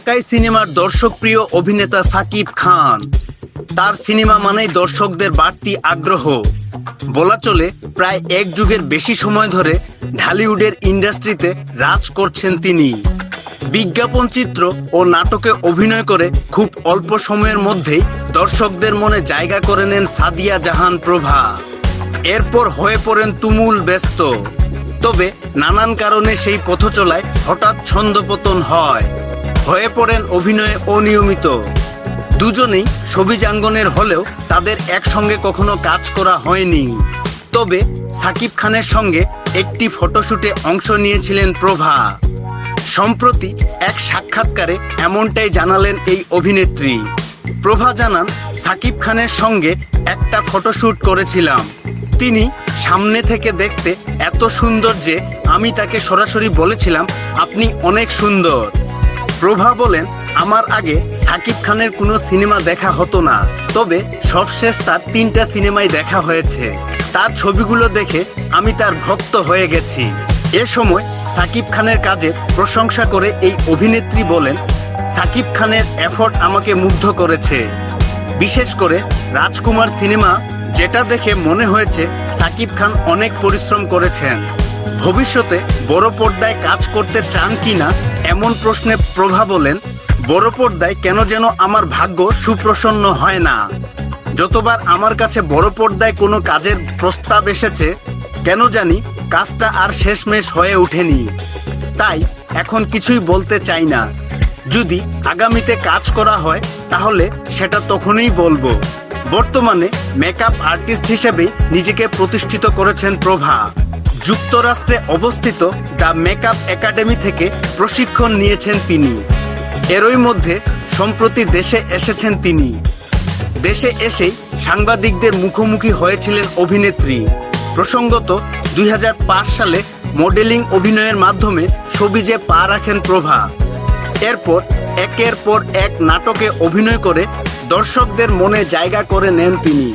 ঢাকাই সিনেমার দর্শকপ্রিয় অভিনেতা সাকিব খান। তার সিনেমা মানেই দর্শকদের বাড়তি আগ্রহ। বলা চলে, প্রায় এক যুগের বেশি সময় ধরে ঢালিউডের ইন্ডাস্ট্রিতে রাজ করছেন তিনি। বিজ্ঞাপন চিত্র ও নাটকে অভিনয় করে খুব অল্প সময়ের মধ্যেই দর্শকদের মনে জায়গা করে নেন সাদিয়া জাহান প্রভা। এরপর হয়ে পড়েন তুমুল ব্যস্ত। তবে নানান কারণে সেই পথচলায় হঠাৎ ছন্দপতন হয়। হয়ে পড়েন অভিনয়ে অনিয়মিত। দুজনেই সবিজাঙ্গনের হলেও তাদের একসঙ্গে কখনো কাজ করা হয়নি। তবে সাকিব খানের সঙ্গে একটি ফটোশুটে অংশ নিয়েছিলেন প্রভা। সম্প্রতি এক সাক্ষাৎকারে এমনটাই জানালেন এই অভিনেত্রী। প্রভা জানান, সাকিব খানের সঙ্গে একটা ফটোশ্যুট করেছিলাম। তিনি সামনে থেকে দেখতে এত সুন্দর যে আমি তাকে সরাসরি বলেছিলাম, আপনি অনেক সুন্দর। প্রভা বলেন, আমার আগে সাকিব খানের কোনো সিনেমা দেখা হতো না। তবে সবশেষ তার তিনটা সিনেমাই দেখা হয়েছে। তার ছবিগুলো দেখে আমি তার ভক্ত হয়ে গেছি। এ সময় সাকিব খানের কাজের প্রশংসা করে এই অভিনেত্রী বলেন, সাকিব খানের এফর্ট আমাকে মুগ্ধ করেছে। বিশেষ করে রাজকুমার সিনেমা, যেটা দেখে মনে হয়েছে সাকিব খান অনেক পরিশ্রম করেছেন। ভবিষ্যতে বড় পর্দায় কাজ করতে চান কিনা এমন প্রশ্নে প্রভা বলেন, বড় পর্দায় কেন যেন আমার ভাগ্য সুপ্রসন্ন হয় না? যতবার আমার কাছে বড় পর্দায় কোনো কাজের প্রস্তাব এসেছে, কেন জানি কাজটা আর শেষমেশ হয়ে ওঠেনি। তাই এখন কিছুই বলতে চাই না। যদি আগামীতে কাজ করা হয়, তাহলে সেটা তখনই বলব। বর্তমানে মেকআপ আর্টিস্ট হিসেবে নিজেকে প্রতিষ্ঠিত করেছেন প্রভা। যুক্তরাষ্ট্রে অবস্থিত দ্য মেকআপ একাডেমি থেকে প্রশিক্ষণ নিয়েছেন তিনি। এরই মধ্যে সম্প্রতি দেশে এসেছেন তিনি। দেশে এসেই সাংবাদিকদের মুখোমুখি হয়েছিলেন অভিনেত্রী। প্রসঙ্গত, দুই হাজার পাঁচ সালে মডেলিং অভিনয়ের মাধ্যমে সবিজে পা রাখেন প্রভা। এরপর একের পর এক নাটকে অভিনয় করে দর্শকদের মনে জায়গা করে নেন তিনি।